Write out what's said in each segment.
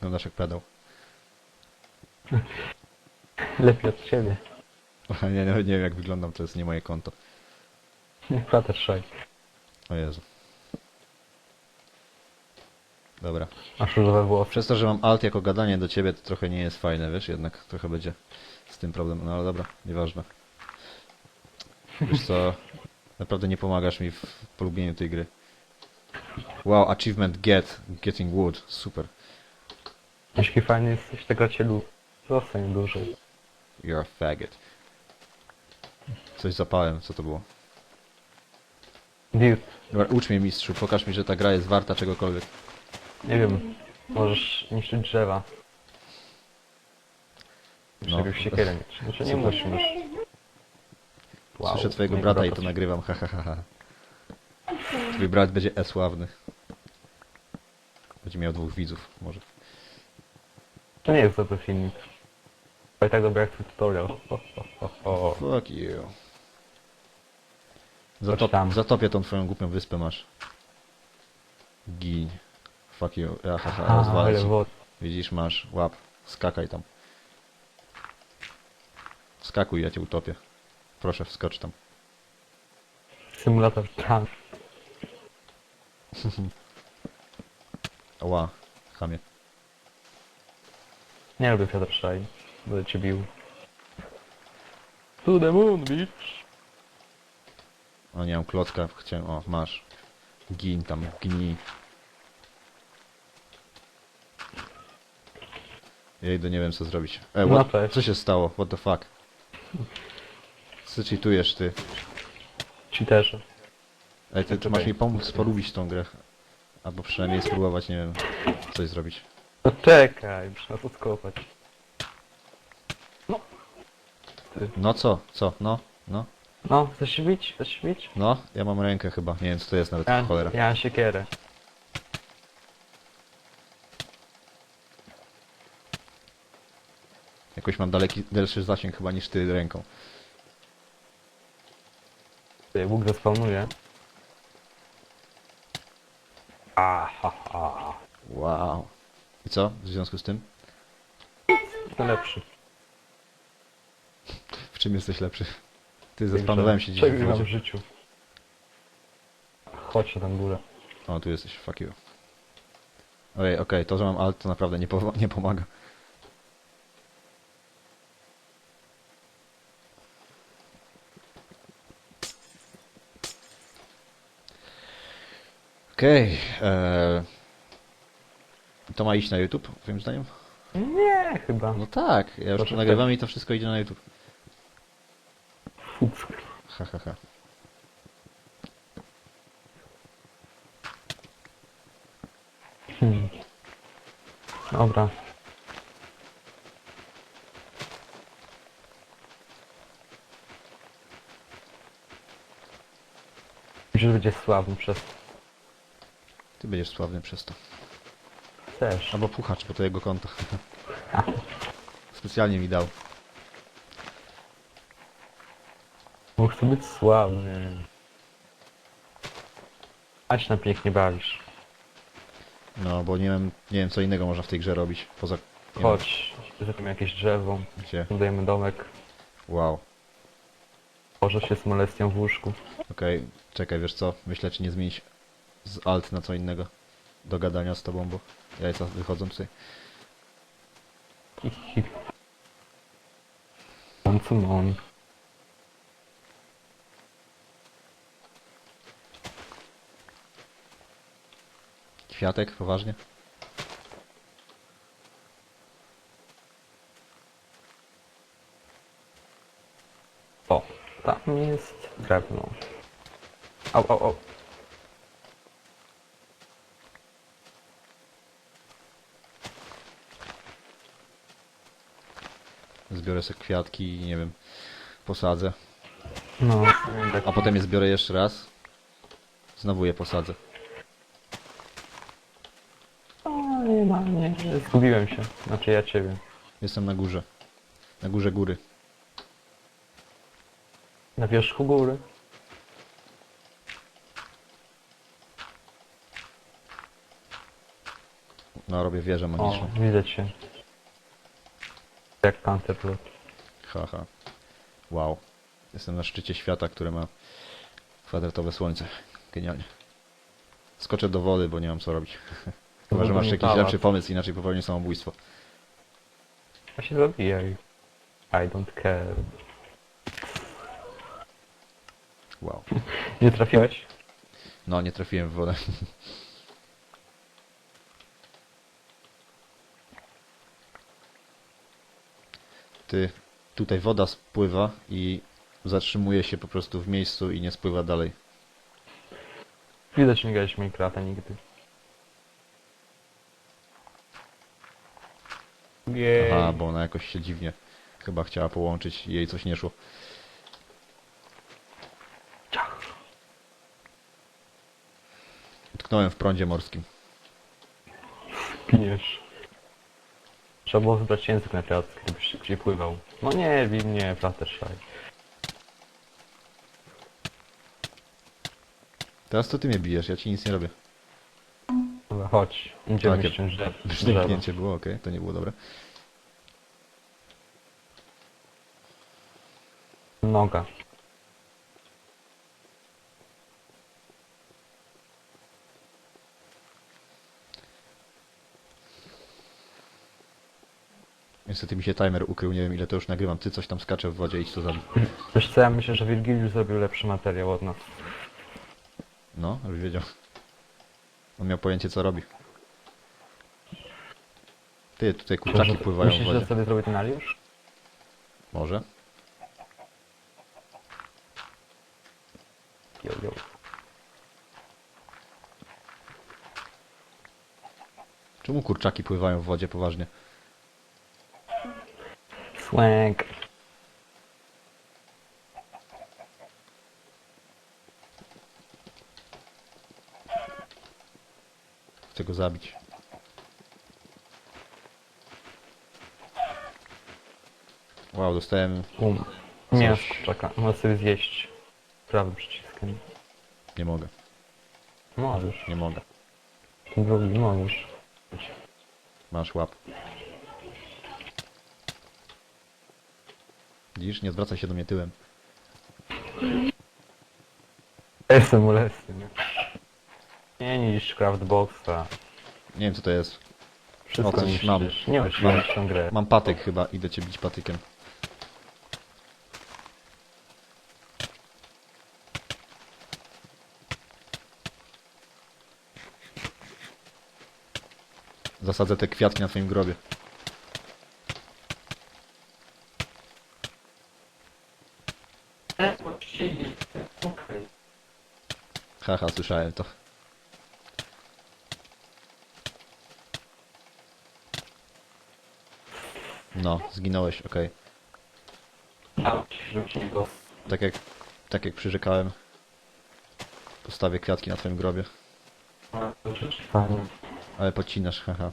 Wyglądasz jak pedał. Lepiej od ciebie. Nie, nie, nie wiem jak wyglądam, to jest nie moje konto. Fluttershy. O Jezu. Dobra. Masz różowe włosy. Przez to, że mam alt jako gadanie do ciebie, to trochę nie jest fajne, wiesz, jednak trochę będzie z tym problem. No ale dobra, nieważne. Wiesz co, naprawdę nie pomagasz mi w polubieniu tej gry. Wow, achievement get, getting wood, super. Jeśli fajny jesteś, tego cię lub. Zostań dłużej. You're a faggot. Coś zapałem, co to było? Dude, Dobra, ucz mnie mistrzu, pokaż mi, że ta gra jest warta czegokolwiek. nie wiem. Możesz niszczyć drzewa. No. jakąś siekierę mieć. Znaczy nie musisz. Wow, Słyszę twojego brata i to nagrywam, ha ha ha ha. Twój brat będzie e-sławny. Będzie miał dwóch widzów, może. To nie jest dobry filmik. Ale tak dobry jak twój tutorial. Ho, ho, ho, ho. Fuck you. Zatop, tam. zatopię tą twoją głupią wyspę masz. Gin. Fuck you. Ja, ha, ha, A, rozwalę ale ci. wod. Widzisz, masz. Łap. Skakaj tam. Skakuj, ja cię utopię. Proszę, wskocz tam. Symulator trans. Ła. Chamie. Nie lubię Piotr Szaj. Będę cię bił. To the moon, bitch. O, nie mam klocka. Chciałem... O, masz. Gin tam. Gnij. Idę, nie wiem co zrobić. E, No what, cześć. co się stało? What the fuck? Co cheatujesz ty? Cheaterzy. Ej, ty, ty Czekaj. masz mi pomóc polubić tą grę. Albo przynajmniej spróbować, nie wiem, coś zrobić. No czekaj, muszę nas odkopać. No. Ty. No co? Co? No? No? No, chcesz się bić? Chcesz się bić? No? Ja mam rękę chyba. Nie wiem co to jest nawet, Ja, cholera. ja mam siekierę. Jakoś mam daleki, dalszy zasięg chyba niż ty ręką. Ty, Bóg zespawnuje. A, ha, ha. Wow. I co? W związku z tym? Najlepszy. W czym jesteś lepszy? Ty, zaspanowałem się dzisiaj Przegrywam w życiu. Chodź na tam górę. O, tu jesteś, fuck you. Ojej, okej, to, że mam alt, to naprawdę nie, po, nie pomaga. Okej, eee, to ma iść na YouTube, twoim zdaniem? Nie, chyba. No tak, ja już Proszę to nagrywam i to wszystko idzie na YouTube. Fuck. Ha, ha, ha. Hmm. Dobra. Myślę, że będzie sławny przez Ty będziesz sławny przez to. Też. Albo puchacz, bo to jego konto. Specjalnie mi dał. Chcę być sławny. Aś na pięknie bawisz. No, bo nie wiem, nie wiem co innego można w tej grze robić. Poza... nie Chodź, zrobimy jakieś drzewo, Gdzie? budujemy domek. Wow. Może się z molestią w łóżku. Okej, czekaj, wiesz co? Myślę, czy nie zmienić z alt na co innego. Do gadania z tobą, bo jajca wychodzą tutaj. On co on. Kwiatek, poważnie? O, tam jest drewno. Au, au, au. Zbiorę sobie kwiatki i nie wiem, posadzę. No, tak. A potem je zbiorę jeszcze raz. Znowu je posadzę. O, nie ma, nie. Zgubiłem się. Znaczy ja ciebie. Jestem na górze. Na górze góry. Na wierzchu góry. No No, robię wieżę O, magiczną. widzę cię. Jak Panther Blood. Haha. Wow. Jestem na szczycie świata, który ma kwadratowe słońce. Genialnie. Skoczę do wody, bo nie mam co robić. Chyba, że masz jakiś lepszy pomysł, inaczej popełnię samobójstwo. A się zabijaj. I don't care. Wow. Nie trafiłeś? No, nie trafiłem w wodę. Ty, tutaj woda spływa i zatrzymuje się po prostu w miejscu i nie spływa dalej. Widać nie grałeś Minecrafta nigdy. Jej. Aha, bo ona jakoś się dziwnie chyba chciała połączyć i jej coś nie szło. Ciach. Utknąłem w prądzie morskim. Piniesz. Trzeba było wybrać język na piatki, gdybyś szybciej pływał. No nie, Win, nie, Fluttershy. Teraz to ty mnie bijesz, ja ci nic nie robię. Dobra, chodź. Idziemy Takie ściąć drzewo. Brzdęknięcie było, okej, to nie było dobre. Noga. Niestety mi się timer ukrył, nie wiem ile to już nagrywam. Ty coś tam skacze w wodzie, idź to zabij. Wiesz co, ja myślę, że Virgilius zrobił lepszy materiał od nas. No, żebyś wiedział. On miał pojęcie co robi. Ty, tutaj kurczaki Myślisz, pływają w Myślisz, że wodzie. sobie zrobił ten aliusz? Może? Jo, jo. Czemu kurczaki pływają w wodzie poważnie? Swank. Chcę go zabić. Wow, dostałem... Um. Mięsko czeka. Możesz sobie zjeść. Prawym przyciskiem. Nie mogę, Możesz. nie mogę. Drugi możesz. Masz łap. Widzisz? Nie zwracaj się do mnie tyłem. Jestem ulesny, nie? Nie niż Craftboxa. Nie wiem co to jest. Wszystko O, coś niszczysz. mam. Nie tą grę. Mam patyk chyba, idę cię bić patykiem. Zasadzę te kwiatki na twoim grobie. Haha, słyszałem to. No, zginąłeś, okej. Go. Tak jak, tak jak przyrzekałem. Postawię kwiatki na twoim grobie. Fajnie. Ale podcinasz, haha.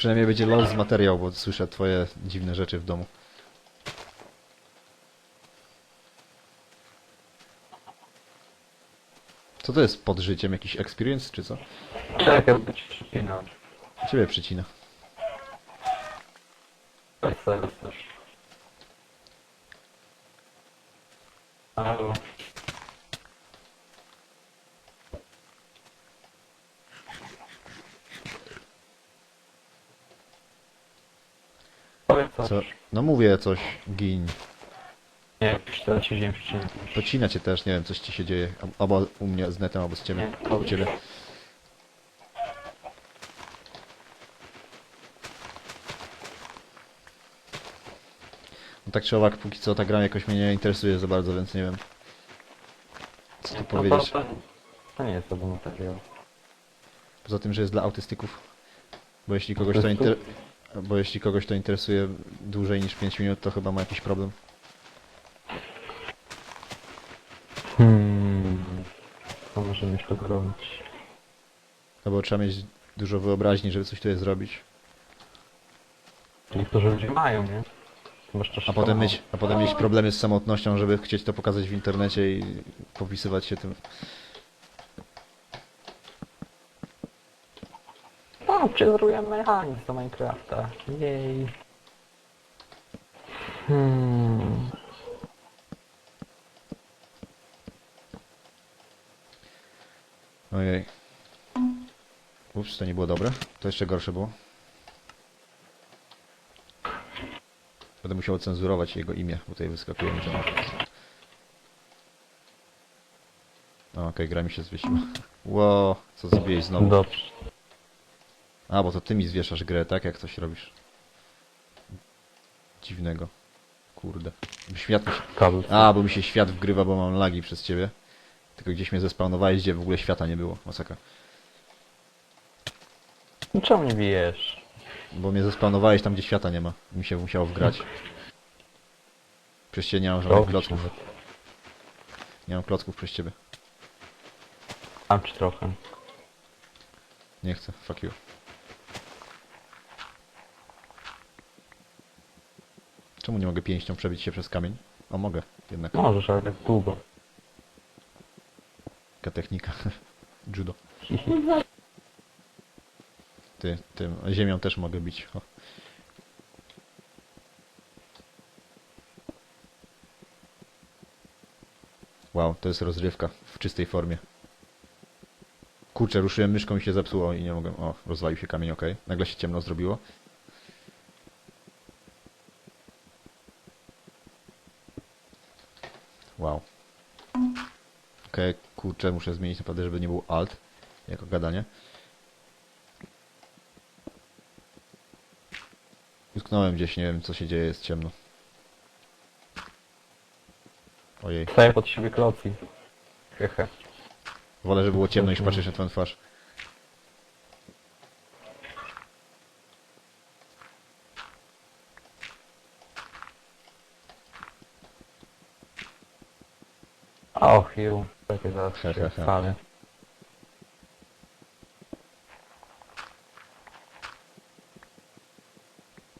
Przynajmniej będzie los z materiał, bo słyszę twoje dziwne rzeczy w domu. Co to jest pod życiem? Jakiś experience, czy co? Tak, jakby ci przypinał. Ciebie przycina. Sobie też. Halo. Powiedz coś. Co? No mówię coś, gin. Nie, już teraz się wziąłem przyczyny. Podcina cię też, nie wiem, coś ci się dzieje. Albo u mnie z netem, albo z ciebie. Nie, U ciebie. No tak czy owak, póki co ta gra jakoś mnie nie interesuje za bardzo, więc nie wiem. Co tu powiedzieć? To, to, to nie jest dobry materiał. Poza tym, że jest dla autystyków. Bo jeśli kogoś to, inter... bo jeśli kogoś to interesuje dłużej niż 5 minut, to chyba ma jakiś problem. Hmm. Co możemy jeszcze robić? No bo trzeba mieć dużo wyobraźni, żeby coś tutaj zrobić. Niektórzy ludzie mają, nie? To A potem mieć, a potem mieć problemy z samotnością, żeby chcieć to pokazać w internecie i popisywać się tym. O, przyzruję mechanizm do Minecrafta. Jej. Hmm. Ojej. Ups, to nie było dobre. To jeszcze gorsze było. Będę musiał cenzurować jego imię, bo tutaj wyskakuje mi to. O, Okej, gra mi się zwiesiła. Ło, co zrobiłeś znowu? Dobrze. A, bo to ty mi zwieszasz grę, tak? Jak coś robisz. Dziwnego. Kurde. Świat mi się... Kabel. A, bo mi się świat wgrywa, bo mam lagi przez ciebie. Tylko gdzieś mnie zespawnowałeś, gdzie w ogóle świata nie było. Masakra. No Czemu nie bijesz? Bo mnie zespawnowałeś tam, gdzie świata nie ma. Mi się musiało wgrać. Przez ciebie nie mam żadnych klocków. Nie mam klocków przez ciebie. Mam ci trochę. Nie chcę. Fuck you. Czemu nie mogę pięścią przebić się przez kamień? O, mogę. Jednak. Możesz, ale tak długo. Taka technika. Judo. Ty, tym ziemią też mogę bić. O. Wow, to jest rozrywka w czystej formie. Kurczę, ruszyłem myszką i się zepsuło i nie mogłem... O, rozwalił się kamień, ok. Nagle się ciemno zrobiło. Wow. Okej, kurczę, muszę zmienić naprawdę, żeby nie był alt jako gadanie. Utknąłem gdzieś, nie wiem co się dzieje, jest ciemno. Ojej, Staję pod siebie kloci. Hehe. wolę, żeby było ciemno niż patrzeć na twoją twarz. Och, ju. Takie spalę.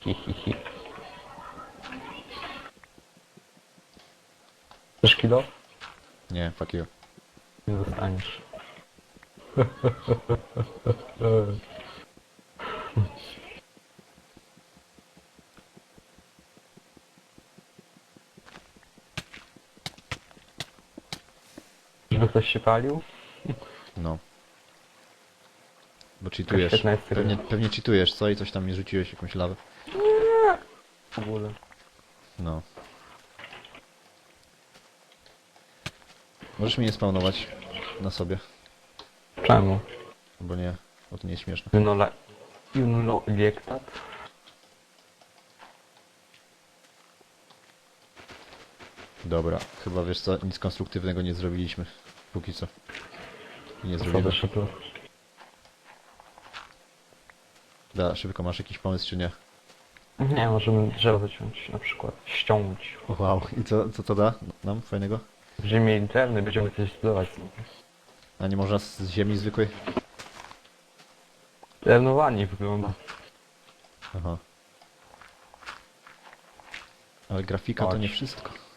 Hi, hi, hi. Chcesz kilo? Nie, fuck you. Nie dostaniesz. Żeby ktoś się palił? No. Bo cheatujesz. Pewnie, pewnie cheatujesz, co? I coś tam mi rzuciłeś, jakąś lawę. W ogóle. No. Możesz mnie nie spawnować na sobie, Czemu? bo nie, bo to nie jest śmieszne. Junola... Junulo Liektat? Dobra, chyba wiesz co, nic konstruktywnego nie zrobiliśmy. Póki co. I nie zrobimy. szybko? Da, szybko masz jakiś pomysł czy nie? Nie, możemy drzewo wyciąć na przykład. Ściągnąć. Wow, i co, co to da nam fajnego? Będziemy mieli drewny, będziemy coś zbudować. A nie można z z ziemi zwykłej? Drewnowanie wygląda. Aha. Ale grafika to Chodź. nie wszystko.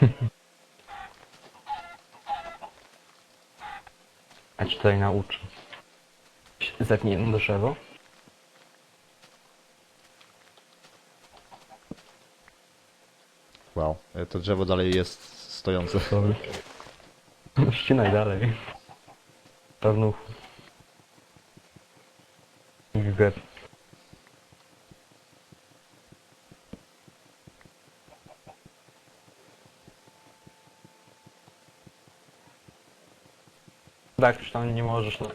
A ci tutaj nauczę. Zetnij drzewo. Wow, e, to drzewo dalej jest stojące. Sorry. No ścinaj dalej. Czarnuchu. Gwiazd. Tam nie możesz, no.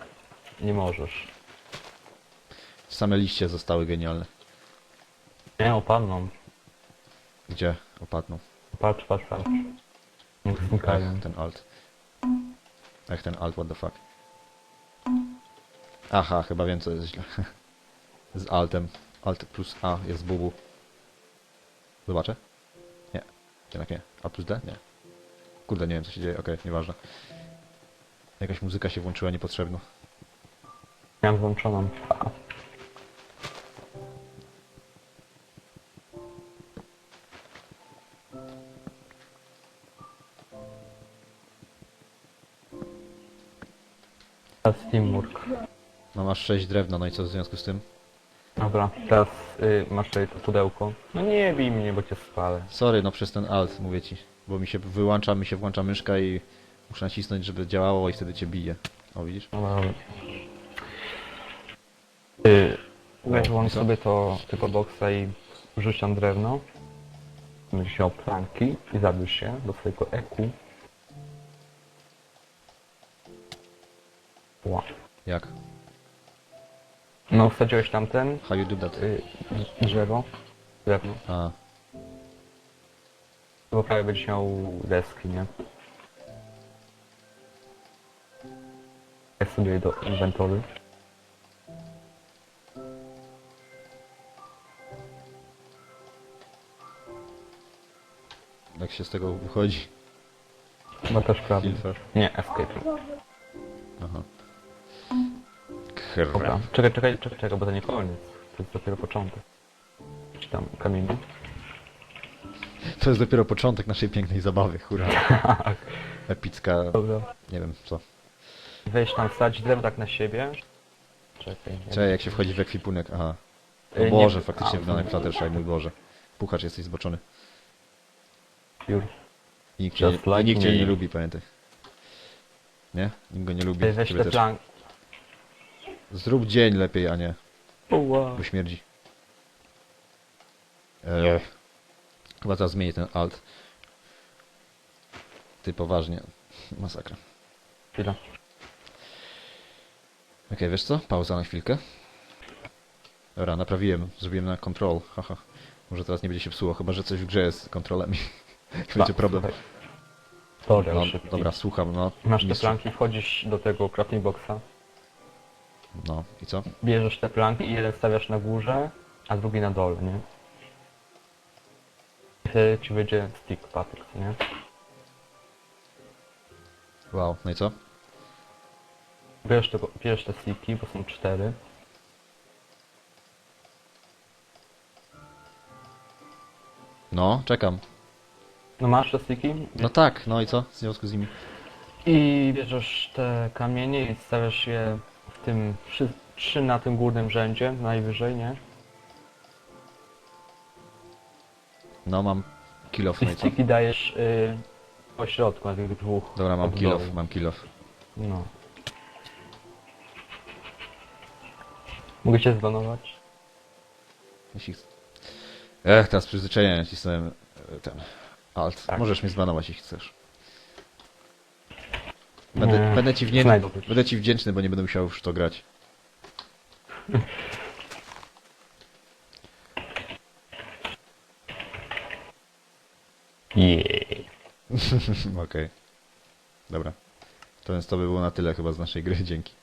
Nie możesz. Same liście zostały genialne. Nie, opadną. Gdzie opadną? Patrz, patrz, patrz. Niech znikają. Ach, ten alt. Ach, ten alt, what the fuck. Aha, chyba wiem co jest źle. Z altem. Alt plus A jest bubu. Zobaczę? Nie. Jednak nie. A plus D? Nie. Kurde, nie wiem co się dzieje. Okej, nieważne. Jakaś muzyka się włączyła niepotrzebna. Miałem włączoną. Teraz Teamwork. No masz 6 drewna, no i co w związku z tym? Dobra, teraz y, masz tutaj to pudełko. No nie bij mnie, bo cię spalę. Sorry, no przez ten alt mówię ci, bo mi się wyłącza, mi się włącza myszka i muszę nacisnąć, żeby działało i wtedy cię bije. O, widzisz? Dobra, dobra. Y, weź O, włącz co? sobie to tego boksa i wrzuć tam drewno. Będziesz wziął planki i zabierz się do swojego eku. Ła. Jak? No wsadziłeś tam ten How you do that? y, drzewo. Drewno. A, Bo prawie będziesz miał deski, nie? Ja sobie do inwentory. jak się z tego wychodzi? Chyba też prawie. Nie, escape. Aha. Dobra. Krap. Czekaj, czekaj, czekaj, czekaj, bo to nie koniec. To jest dopiero początek. Czy tam kamienie? To jest dopiero początek naszej pięknej zabawy, hurra. Epicka, Dobra. nie wiem co. Weź tam wstać drewno tak na siebie. Czekaj. Czekaj, jak się wchodzi w ekwipunek, aha. O Y, nie- Boże, faktycznie a, wygląda jak Fluttershy, mój Boże. Puchacz, jesteś zboczony. I nikt cię, Just nie, like nikt cię me. nie lubi, pamiętaj. Nie? Nikt go nie lubi. Ty weź ciebie te też. plank. Zrób dzień lepiej, a nie, bo śmierdzi. Eee. Chyba teraz zmienię ten alt. Ty poważnie. Masakra. Chwila. Okej, wiesz co? Pauza na chwilkę. Dobra, naprawiłem. Zrobiłem na control. Haha. Może teraz nie będzie się psuło, chyba że coś w grze jest z kontrolami. będzie problem. słuchaj. Dobra, No, szybki. dobra, słucham, no. Masz te planki, wchodzisz do tego crafting boxa. No, i co? Bierzesz te planki i jeden stawiasz na górze, a drugi na dole, nie? Wtedy ci wyjdzie stick patyk, nie? Wow, no i co? Bierzesz, tego, bierzesz te sticki, bo są cztery. No, czekam. No masz te sticki? No tak, no i co? W związku z nimi. I bierzesz te kamienie i stawiasz je w tym, trzy, trzy na tym górnym rzędzie, najwyżej, nie? No, mam kill off, I no i co? sticki dajesz y, po środku na tych dwóch. Dobra, mam od kill off, mam kill off. No. Mogę cię zbanować? Jeśli... ch- Ech, teraz przyzwyczajenie nacisnąłem e, ten alt. Tak. Możesz mnie zbanować, jeśli chcesz. Będę, Nie, będę, ci wdzięczny, coś. będę ci wdzięczny, bo nie będę musiał już w to grać. Jej. Okej. Dobra. To więc to by było na tyle chyba z naszej gry, dzięki.